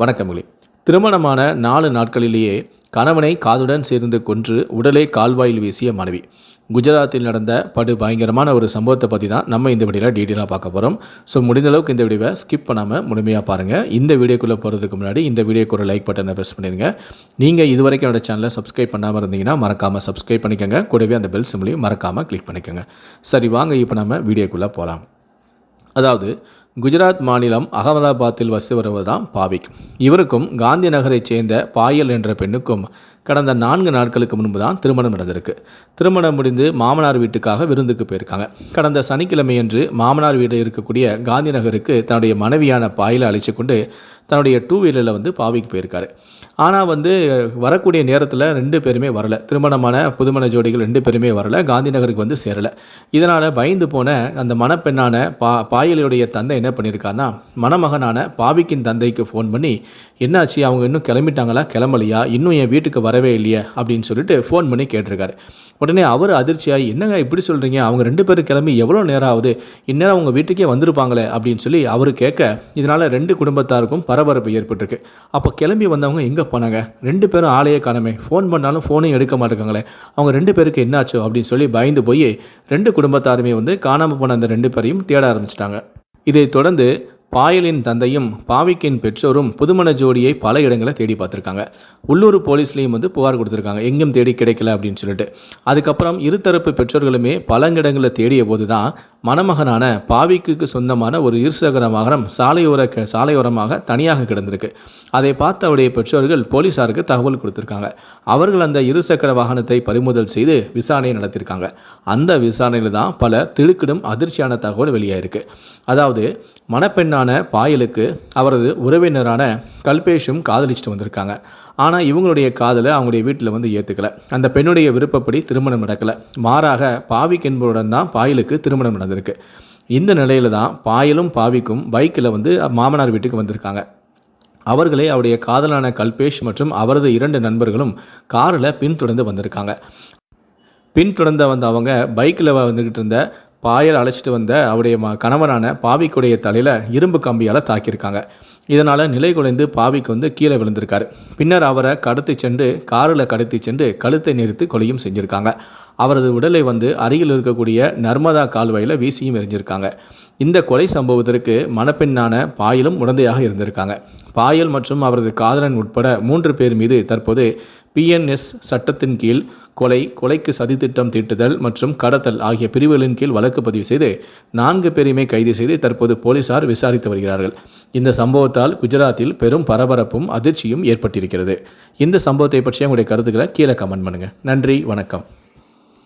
வணக்கங்களே திருமணமான நாலு நாட்களிலேயே கணவனை காதுடன் சேர்ந்து கொன்று உடலை கால்வாயில் வீசிய மனைவி. குஜராத்தில் நடந்த படு பயங்கரமான ஒரு சம்பவத்தை பற்றி தான் நம்ம இந்த வீடியோவில் டீட்டெயிலாக பார்க்க போகிறோம் ஸோ முடிந்த அளவுக்கு இந்த வீடியோவை ஸ்கிப் பண்ணாமல் முழுமையாக பாருங்கள் இந்த வீடியோக்குள்ளே போகிறதுக்கு முன்னாடி இந்த வீடியோக்கு ஒரு லைக் பட்டனை ப்ரெஸ் பண்ணிடுங்க நீங்கள் இது வரைக்கும் என்னோட சேனலை சப்ஸ்கிரைப் பண்ணாமல் இருந்தீங்கன்னா மறக்காமல் சப்ஸ்கிரைப் பண்ணிக்கோங்க. கூடவே அந்த பெல் சிம்லையும் மறக்காமல் கிளிக் பண்ணிக்கோங்க. சரி வாங்க இப்போ நம்ம வீடியோக்குள்ளே போகலாம் அதாவது குஜராத் மாநிலம் அகமதாபாத்தில் வசி வருவது தான் பாவிக் இவருக்கும் காந்தி நகரைச் சேர்ந்த பாயல் என்ற பெண்ணுக்கும் கடந்த நான்கு நாட்களுக்கு முன்பு தான் திருமணம் நடந்திருக்கு. திருமணம் முடிந்து மாமனார் வீட்டுக்காக விருந்துக்கு போயிருக்காங்க. கடந்த சனிக்கிழமையன்று மாமனார் வீடு இருக்கக்கூடிய காந்தி நகருக்கு தன்னுடைய மனைவியான பாயலை அழைச்சி கொண்டு தன்னுடைய டூ வீலரில் வந்து பாவிக்கு போயிருக்காரு. ஆனால் வந்து வரக்கூடிய நேரத்தில் ரெண்டு பேருமே வரல. திருமணமான புதுமண ஜோடிகள் ரெண்டு பேருமே வரல. காந்தி நகருக்கு வந்து சேரலை. இதனால் பயந்து போன அந்த மணப்பெண்ணான பா பாயலுடைய தந்தை என்ன பண்ணியிருக்காருன்னா மணமகனான பாவிக்கின் தந்தைக்கு ஃபோன் பண்ணி என்னாச்சு? அவங்க இன்னும் கிளம்பிட்டாங்களா? கிளம்பலையா? இன்னும் என் வீட்டுக்கு வரவே இல்லையே அப்படின்னு சொல்லிட்டு ஃபோன் பண்ணி கேட்டிருக்காரு. உடனே அவர் அதிர்ச்சியாகி என்னங்க இப்படி சொல்கிறீங்க அவங்க ரெண்டு பேரும் கிளம்பி எவ்வளோ நேரம் ஆகுது? இந்நேரம் அவங்க வீட்டுக்கே வந்திருப்பாங்களே அப்படின்னு சொல்லி அவர் கேட்க இதனால் ரெண்டு குடும்பத்தாருக்கும் பரபரப்பு ஏற்பட்டிருக்கு. அப்போ கிளம்பி வந்தவங்க எங்கே போனாங்க. ரெண்டு பேரும் ஆளையே காணமே. ஃபோன் பண்ணாலும் ஃபோனையும் எடுக்க மாட்டேங்காங்களே அவங்க ரெண்டு பேருக்கு என்னாச்சோ அப்படின்னு சொல்லி பயந்து போய் ரெண்டு குடும்பத்தாருமே வந்து காணாமல் போன அந்த ரெண்டு பேரையும் தேட ஆரம்பிச்சிட்டாங்க. இதைத் தொடர்ந்து பாயலின் தந்தையும் பாவிக்கின் பெற்றோரும் புதுமண ஜோடியை பல இடங்களை தேடி பார்த்துருக்காங்க. உள்ளூர் போலீஸ்லேயும் வந்து புகார் கொடுத்துருக்காங்க. எங்கும் தேடி கிடைக்கல அப்படின்னு சொல்லிட்டு. அதுக்கப்புறம் இருதரப்பு பெற்றோர்களுமே பல இடங்களில் தேடிய போது தான் மணமகனான பாவிக்கு சொந்தமான ஒரு இருசக்கர வாகனம் சாலையோர க- சாலையோரமாக தனியாக கிடந்திருக்கு. அதை பார்த்த அவருடைய பெற்றோர்கள் போலீசாருக்கு தகவல் கொடுத்துருக்காங்க. அவர்கள் அந்த இருசக்கர வாகனத்தை பறிமுதல் செய்து விசாரணை நடத்தியிருக்காங்க. அந்த விசாரணையில் தான் பல திடுக்கிடும் அதிர்ச்சியான தகவல் வெளியாயிருக்கு. அதாவது மணப்பெண்ணான பாயலுக்கு அவரது உறவினரான கல்பேஷும் காதலிச்சுட்டு வந்திருக்காங்க. ஆனால் இவங்களுடைய காதலை அவங்களுடைய வீட்டில் வந்து ஏற்றுக்கல அந்த பெண்ணுடைய விருப்பப்படி திருமணம் நடக்கலை. மாறாக பாவிக் என்பவருடன் தான் பாயலுக்கு திருமணம் நடந்திருக்கு. இந்த நிலையில தான் பாயலும் பாவிக்கும் பைக்கில் வந்து மாமனார் வீட்டுக்கு வந்திருக்காங்க. அவர்களே அவருடைய காதலான கல்பேஷ் மற்றும் அவரது இரண்டு நண்பர்களும் காரில் பின்தொடர்ந்து வந்திருக்காங்க. பின்தொடர்ந்த வந்த அவங்க பைக்கில் வந்துக்கிட்டு இருந்த பாயல் அழைச்சிட்டு வந்த அவருடைய ம கணவனான பாவிக்குடைய தலையில் இரும்பு கம்பியால் தாக்கியிருக்காங்க. இதனால் நிலை குலைந்து பாவிக்கு வந்து கீழே விழுந்திருக்காரு. பின்னர் அவரை கடத்தி சென்று காரில் கடத்தி சென்று கழுத்தை நிறுத்தி கொலையும் செஞ்சுருக்காங்க. அவரது உடலை வந்து அருகில் இருக்கக்கூடிய நர்மதா கால்வாயில் வீசியும் எரிஞ்சிருக்காங்க. இந்த கொலை சம்பவத்திற்கு மணப்பெண்ணான பாயலும் உடந்தையாக இருந்திருக்காங்க. பாயல் மற்றும் அவரது காதலன் உட்பட மூன்று பேர் மீது தற்போது பிஎன்எஸ் சட்டத்தின் கீழ் கொலை கொலைக்கு சதித்திட்டம் தீட்டுதல் மற்றும் கடத்தல் ஆகிய பிரிவுகளின் கீழ் வழக்கு பதிவு செய்து நான்கு பேரையுமே கைது செய்து தற்போது போலீசார் விசாரித்து வருகிறார்கள். இந்த சம்பவத்தால் குஜராத்தில் பெரும் பரபரப்பும் அதிர்ச்சியும் ஏற்பட்டிருக்கிறது. இந்த சம்பவத்தை பற்றிய உங்களுடைய கருத்துக்களை கீழே கமெண்ட் பண்ணுங்கள் நன்றி வணக்கம்.